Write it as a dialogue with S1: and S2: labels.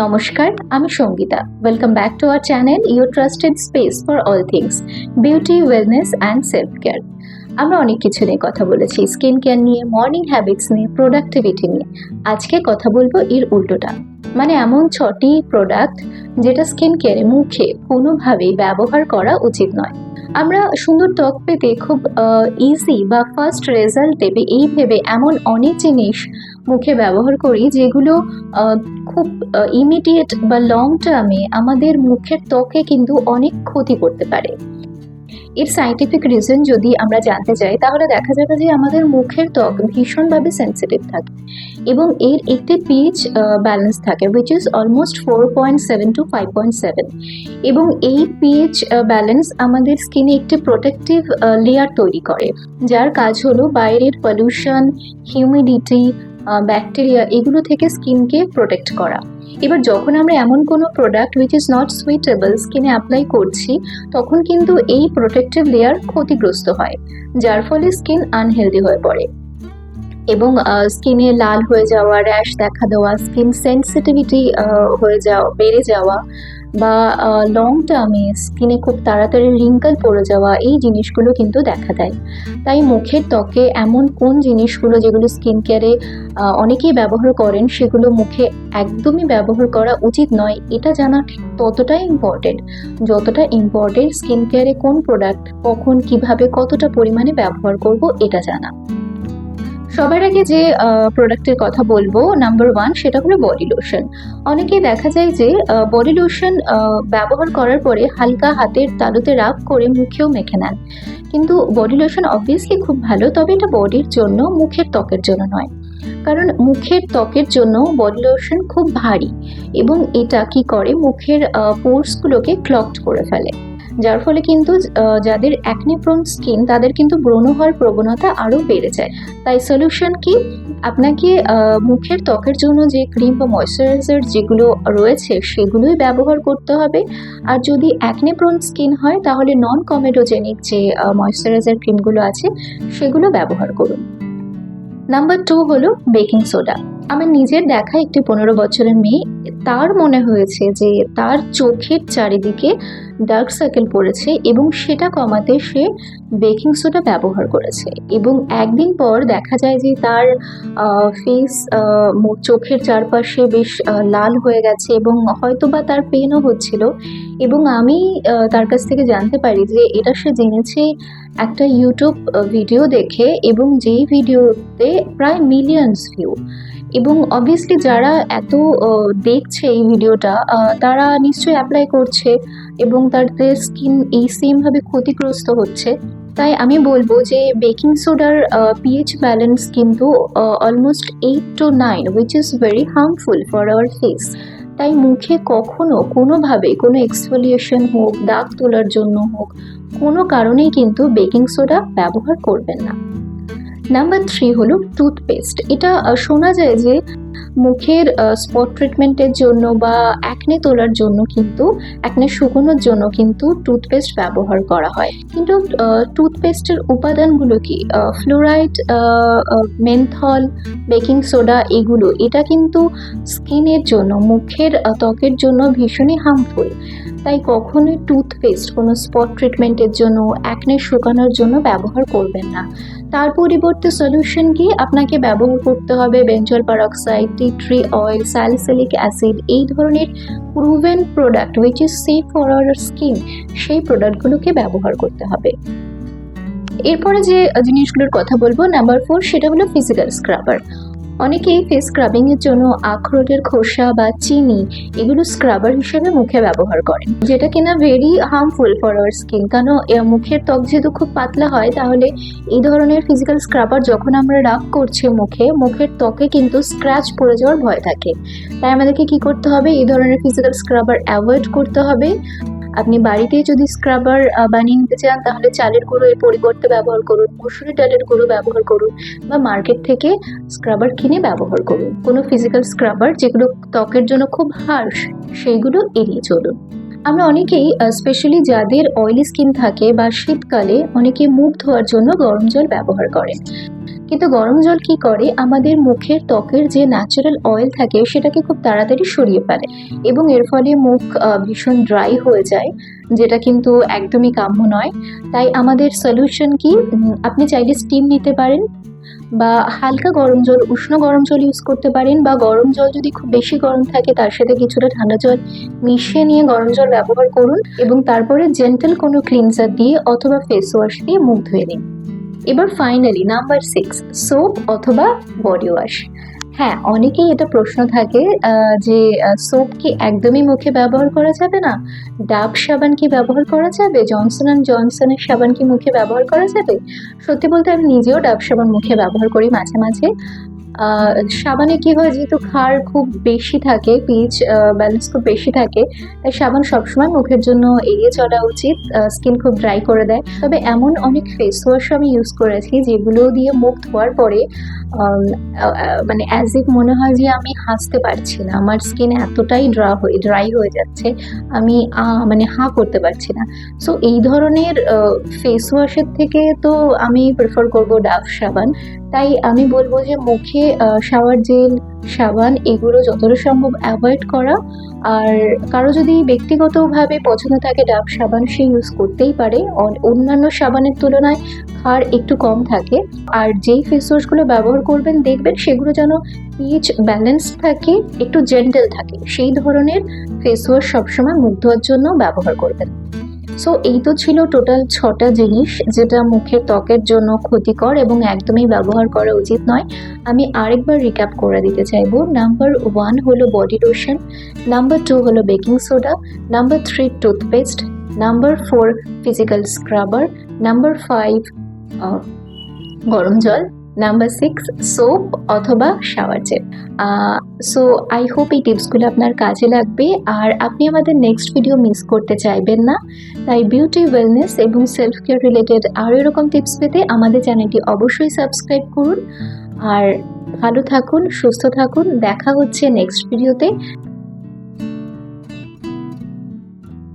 S1: নমস্কার, আমি Sangeeta. Welcome back to our channel your trusted space for all things beauty wellness and self care আমরা অনেক কিছু নিয়ে কথা বলেছি স্কিন কেয়ার নিয়ে মর্নিং হ্যাবিটস নিয়ে প্রোডাক্টিভিটি নিয়ে। আজকে কথা বলব এর উল্টোটা। মানে এমন ছটি প্রোডাক্ট যেটা স্কিন কেয়ারে মুখে কোনোভাবেই ব্যবহার করা উচিত নয়। আমরা সুন্দর ত্বক পেতে খুব ইজি বা ফার্স্ট রেজাল্ট দেবে এই ভেবে এমন অনেক জিনিস মুখে ব্যবহার করি যেগুলো খুব ইমিডিয়েট বা লং টার্মে আমাদের মুখের ত্বকে কিন্তু অনেক ক্ষতি করতে পারে। এর সাইন্টিফিক রিজন যদি আমরা জানতে চাই তাহলে দেখা যাবে যে আমাদের মুখের ত্বক ভীষণভাবে সেন্সিটিভ থাকে এবং এর একটি পিএইচ ব্যালেন্স থাকে which is almost four point seven two five point seven এবং এই পিএইচ ব্যালেন্স আমাদের স্কিনে একটি প্রোটেক্টিভ লেয়ার তৈরি করে, যার কাজ হলো বাইরের পলিউশন হিউমিডিটি ব্যাকটেরিয়া এগুলো থেকে স্কিনকে প্রোটেক্ট করা। এবার যখন আমরা এমন কোনো product which is not suitable স্কিনে অ্যাপ্লাই করছি, তখন কিন্তু এই প্রোটেক্টিভ লেয়ার ক্ষতিগ্রস্ত হয়, যার ফলে স্কিন আনহেলদি হয়ে পড়ে। এবং স্কিনে লাল হয়ে যাওয়া র্যাশ দেখা দেওয়া স্কিন সেন্সিটিভিটি হয়ে যাওয়া, বেড়ে যাওয়া বা লং টার্মে স্কিনে খুব তাড়াতাড়ি রিঙ্কল পড়ে যাওয়া এই জিনিসগুলো কিন্তু দেখা দেয়। তাই মুখের ত্বকে এমন কোন জিনিসগুলো যেগুলো স্কিন কেয়ারে অনেকেই ব্যবহার করেন, সেগুলো মুখে একদমই ব্যবহার করা উচিত নয়, এটা জানা ঠিক ততটাই ইম্পর্টেন্ট যতটা ইম্পর্টেন্ট স্কিন কেয়ারে কোন প্রোডাক্ট কখন, কীভাবে, কতটা পরিমাণে ব্যবহার করব, এটা জানা। সবার আগে যে প্রোডাক্টের কথা বলব নাম্বার ওয়ান সেটা হলো বডি লোশন অনেকে দেখা যায় যে বডি লোশন ব্যবহার করার পরে হালকা হাতের তালুতে রাব করে মুখেও মেখে নেন। কিন্তু বডি লোশন অবভিয়াসলি খুব ভালো, তবে এটা বডির জন্য, মুখের ত্বকের জন্য নয়। কারণ মুখের ত্বকের জন্য বডি লোশন খুব ভারী এবং এটা কি করে? মুখের পোর্সগুলোকে ক্লকড করে ফেলে। যার ফলে কিন্তু যাদের অ্যাকনিপ্রোন স্কিন তাদের কিন্তু ব্রণ হওয়ার প্রবণতা আরও বেড়ে যায়। তাই সলিউশন কি? আপনাকে মুখের ত্বকের জন্য যে ক্রিম বা ময়শ্চারাইজার যেগুলো রয়েছে, সেগুলোই ব্যবহার করতে হবে। আর যদি অ্যাকনিপ্রোন স্কিন হয়, তাহলে নন কমেডোজেনিক যে ময়শ্চারাইজার ক্রিমগুলো আছে, সেগুলো ব্যবহার করুন। নাম্বার টু হলো বেকিং সোডা আমার নিজের দেখা একটি পনেরো বছরের মেয়ে, তার মনে হয়েছে যে তার চোখের চারিদিকে ডার্ক সার্কেল পড়েছে এবং সেটা কমাতে সে বেকিং সোডা ব্যবহার করেছে এবং একদিন পর দেখা যায় যে তার ফেস চোখের চারপাশে বেশ লাল হয়ে গেছে এবং হয়তো বা তার পেনও হচ্ছিল এবং আমি তার কাছ থেকে জানতে পারি যে এটা সে জেনেছে একটা ইউটিউব ভিডিও দেখে এবং যেই ভিডিওতে প্রায় মিলিয়নস ভিউ এবং অবভিয়াসলি যারা এত দেখছে এই ভিডিওটা তারা নিশ্চয়ই অ্যাপ্লাই করছে এবং তাদের স্কিন এই সেমভাবে ক্ষতিগ্রস্ত হচ্ছে। তাই আমি বলব যে বেকিং সোডার পিএইচ ব্যালেন্স কিন্তু almost eight two nine which is very harmful for our face তাই মুখে কখনো কোনোভাবে কোনো এক্সফোলিয়েশন হোক, দাগ তোলার জন্য হোক, কোনো কারণেই কিন্তু বেকিং সোডা ব্যবহার করবেন না। নাম্বার থ্রি হলো টুথপেস্ট এটা শোনা যায় যে মুখের স্পট ট্রিটমেন্টের জন্য বা অ্যাকনে তোলার জন্য কিন্তু অ্যাকনে শুকোনোর জন্য কিন্তু টুথপেস্ট ব্যবহার করা হয়। কিন্তু টুথপেস্টের উপাদানগুলো কি? ফ্লোরাইড মেনথল বেকিং সোডা এগুলো, এটা কিন্তু স্কিনের জন্য, মুখের ত্বকের জন্য ভীষণই হার্মফুল তাই কখনোই টুথপেস্ট কোনো স্পট ট্রিটমেন্টের জন্য অ্যাকনে শুকানোর জন্য ব্যবহার করবেন না। তার পরিবর্তে সলিউশন কি? আপনাকে ব্যবহার করতে হবে benzoyl peroxide tea tree oil salicylic acid এই ধরনের proven product which is safe for our skin সেই প্রোডাক্টগুলোকে ব্যবহার করতে হবে। এরপরে যে জিনিসগুলোর কথা বলব নাম্বার ফোর সেটা হলো ফিজিক্যাল স্ক্রাবার অনেকেই ফেস স্ক্রাবিং এর জন্য আখরোটের খোসা বা চিনি এগুলো স্ক্রাবার হিসেবে মুখে ব্যবহার করেন। যেটা কিনা very harmful for our skin কেন মুখের ত্বক যেহেতু খুব পাতলা হয়, তাহলে এই ধরনের ফিজিক্যাল স্ক্রাবার যখন আমরা রাব করছি মুখে, মুখের ত্বকে কিন্তু স্ক্র্যাচ পড়ে যাওয়ার ভয় থাকে। তাই আমাদেরকে কি করতে হবে? এই ধরনের ফিজিক্যাল স্ক্রাবার অ্যাভয়েড করতে হবে। আপনি বাড়িতে যদি স্ক্রাবার বানিয়ে নিতে চান, তাহলে চালের গুঁড়ো এর পরিবর্তে ব্যবহার করুন। মসুরি ডালের গুঁড়ো ব্যবহার করুন বা মার্কেট থেকে স্ক্রাবার কিনে ব্যবহার করুন। কোনো ফিজিক্যাল স্ক্রাবার যেগুলো ত্বকের জন্য খুব হার্শ সেইগুলো এড়িয়ে চলুন। আমরা অনেকেই স্পেশালি যাদের অয়েলি স্কিন থাকে বা শীতকালে অনেকে মুখ ধোয়ার জন্য গরম জল ব্যবহার করেন। কিন্তু গরম জল কি করে? আমাদের মুখের ত্বকের যে ন্যাচারাল অয়েল থাকে, সেটাকে খুব তাড়াতাড়ি সরিয়ে ফেলে এবং এর ফলে মুখ ভীষণ ড্রাই হয়ে যায়, যেটা কিন্তু একদমই কাম্য নয়। তাই আমাদের সলিউশন কি? আপনি চাইলে স্টিম নিতে পারেন বা হালকা গরম জল, উষ্ণ গরম জল ইউজ করতে পারেন বা গরম জল যদি খুব বেশি গরম থাকে, তার সাথে কিছুটা ঠান্ডা জল মিশিয়ে নিয়ে গরম জল ব্যবহার করুন এবং তারপরে জেন্টাল কোনো ক্লিনজার দিয়ে অথবা ফেস ওয়াশ দিয়ে মুখ ধুয়ে নিন। এবার ফাইনালি নাম্বার সিক্স সোপ অথবা বডি ওয়াশ হ্যাঁ অনেকেই এটা প্রশ্ন থাকে যে সোপ কি একদমই মুখে ব্যবহার করা যাবে না? ডাব সাবান কি ব্যবহার করা যাবে? জনসন অ্যান্ড জনসনের সাবান কি মুখে ব্যবহার করা যাবে? সত্যি বলতে আমি নিজেও ডাব সাবান মুখে ব্যবহার করি মাঝে মাঝে। সাবানে কি হয়, যেহেতু ক্ষার খুব বেশি থাকে, পিচ ব্যালেন্স খুব বেশি থাকে, তাই সাবান সবসময় মুখের জন্য এড়িয়ে চলা উচিত স্কিন খুব ড্রাই করে দেয়। তবে এমন অনেক ফেস ওয়াশও আমি ইউজ করেছি, যেগুলো দিয়ে মুখ ধোয়ার পরে মানে অ্যাজ ইফ মনে হয় যে আমি হাসতে পারছি না। আমার স্কিন এতটাই ড্রা হয়ে ড্রাই হয়ে যাচ্ছে, আমি মানে হাঁ করতে পারছি না। সো এই ধরনের ফেস ওয়াশের থেকে তো আমি প্রেফার করব ডাভ সাবান। তাই আমি বলব যে মুখে শাওয়ার জেল সাবান, এগুলো যতটা সম্ভব অ্যাভয়েড করা। আর কারও যদি ব্যক্তিগতভাবে পছন্দ থাকে ডাব সাবান, সে ইউজ করতেই পারে। অন- অন্যান্য সাবানের তুলনায় ক্ষার একটু কম থাকে। আর যেই ফেস ওয়াশগুলো ব্যবহার করবেন, দেখবেন সেগুলো যেন পিএইচ ব্যালেন্স থাকে, একটু জেন্টেল থাকে। সেই ধরনের ফেস ওয়াশ সবসময় মুখ ধোয়ার জন্য ব্যবহার করবেন। সো এই তো ছিল টোটাল ছটা জিনিস যেটা মুখের ত্বকের জন্য ক্ষতিকর এবং একদমই ব্যবহার করা উচিত নয়। আমি আরেকবার রিক্যাপ করে দিতে চাইব। নাম্বার ওয়ান হলো বডি লোশন নাম্বার টু হলো baking soda number three toothpaste number four physical scrubber number five গরম জল নাম্বার সিক্স সোপ অথবা shower gel so I hope এই টিপসগুলো আপনার কাজে লাগবে। আর আপনি আমাদের নেক্সট ভিডিও মিস করতে চাইবেন না। তাই বিউটি ওয়েলনেস এবং সেলফ কেয়ার রিলেটেড আরও এরকম টিপস পেতে আমাদের চ্যানেলটি অবশ্যই সাবস্ক্রাইব করুন। আর ভালো থাকুন, সুস্থ থাকুন। দেখা হচ্ছে নেক্সট ভিডিওতে